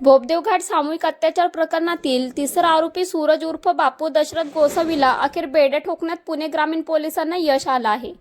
भोपदेवघाट घाट सामूहिक अत्याचार प्रकरणातील तिसरा आरोपी सूरज उर्फ बापू दशरथ गोसावीला अखेर बेड्या ठोकण्यात पुणे ग्रामीण पोलिसांना यश आलं आहे.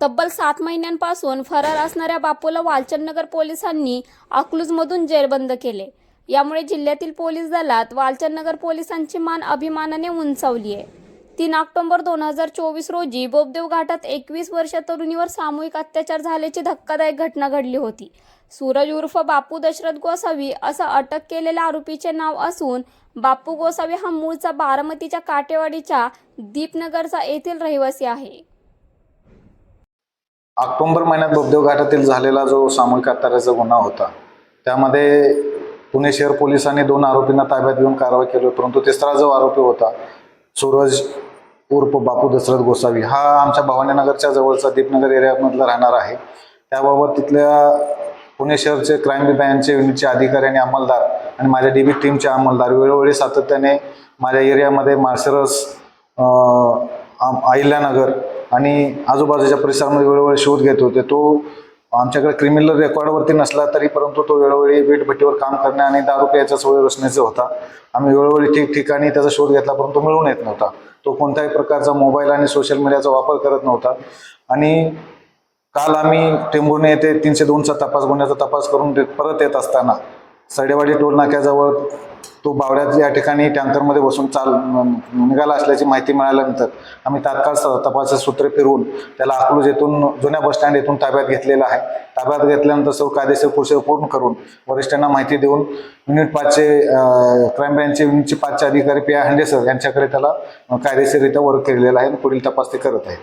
तब्बल सात महिन्यांपासून फरार असणाऱ्या बापूला वालचंदनगर पोलिसांनी अकलूजमधून जेरबंद केले. यामुळे जिल्ह्यातील पोलीस दलात वालचंदनगर पोलिसांची मान अभिमानाने उंचावली आहे. तीन ऑक्टोबर दोन हजार चोवीस रोजी बोबदेव घाटात एकवीस वर्ष तरुणीवर सामूहिक अत्याचार झाल्याची धक्कादायक घटना घडली होती सूरज उर्फ बापू दशरथ गोसावी असं अटक केलेल्या आरोपीचे नाव असून बापू गोसावी हा मूळचा बारामतीच्या काटेवाडीच्या दीपनगरचा येथील रहिवासी आहे ऑक्टोबर महिन्यात बोबदेव घाटातील झालेला जो सामूहिक अत्याचाराचा गुन्हा होता त्यामध्ये पुणे शहर पोलिसांनी दोन आरोपींना ताब्यात घेऊन कारवाई केली होती. परंतु तिसरा जो आरोपी होता सूरज उर्फ बापू दशरथ गोसावी हा आमच्या भवानीनगरच्या जवळचा दीपनगर एरियामधला राहणार आहे. त्याबाबत तिथल्या पुणे शहरचे क्राईम विभागांचे युनिटचे अधिकारी आणि अंमलदार आणि माझ्या डीबी टीमचे अंमलदार वेळोवेळी सातत्याने माझ्या एरियामध्ये माळशिरस आम- अहिल्यानगर आणि आजूबाजूच्या परिसरामध्ये वेळोवेळी शोध घेत होते. तो आमच्याकडे क्रिमिनल रेकॉर्डवरती नसला तरी परंतु तो वेळोवेळी वीटभट्टीवर काम करणे आणि दारू प्यायचा सवय रचण्याचा होता. आम्ही वेळोवेळी ठिकठिकाणी त्याचा शोध घेतला परंतु मिळून येत नव्हता. तो कोणत्याही प्रकारचा मोबाईल आणि सोशल मीडियाचा वापर करत नव्हता. आणि काल आम्ही टेंभुर्णी येथे तीनशे दोनचा तपास गुन्ह्याचा तपास करून परत येत असताना सडेवाडी टोल नाक्याजवळ तो बावड्यात या ठिकाणी टँकरमध्ये बसून चाल निघाला असल्याची माहिती मिळाल्यानंतर आम्ही तात्काळ स- तपासाचे सूत्रे फिरवून त्याला अकलूज येथून जुन्या बसस्टँड येथून ताब्यात घेतलेला आहे. ताब्यात घेतल्यानंतर सर्व कायदेशीर प्रोसेस पूर्ण करून वरिष्ठांना माहिती देऊन युनिट पाचचे क्राईम ब्रँचचे युनिटचे पाचचे अधिकारी पी आय हंडे सर यांच्याकडे त्याला कायदेशीररित्या वर्क केलेला आहे आणि पुढील तपास ते करत आहेत.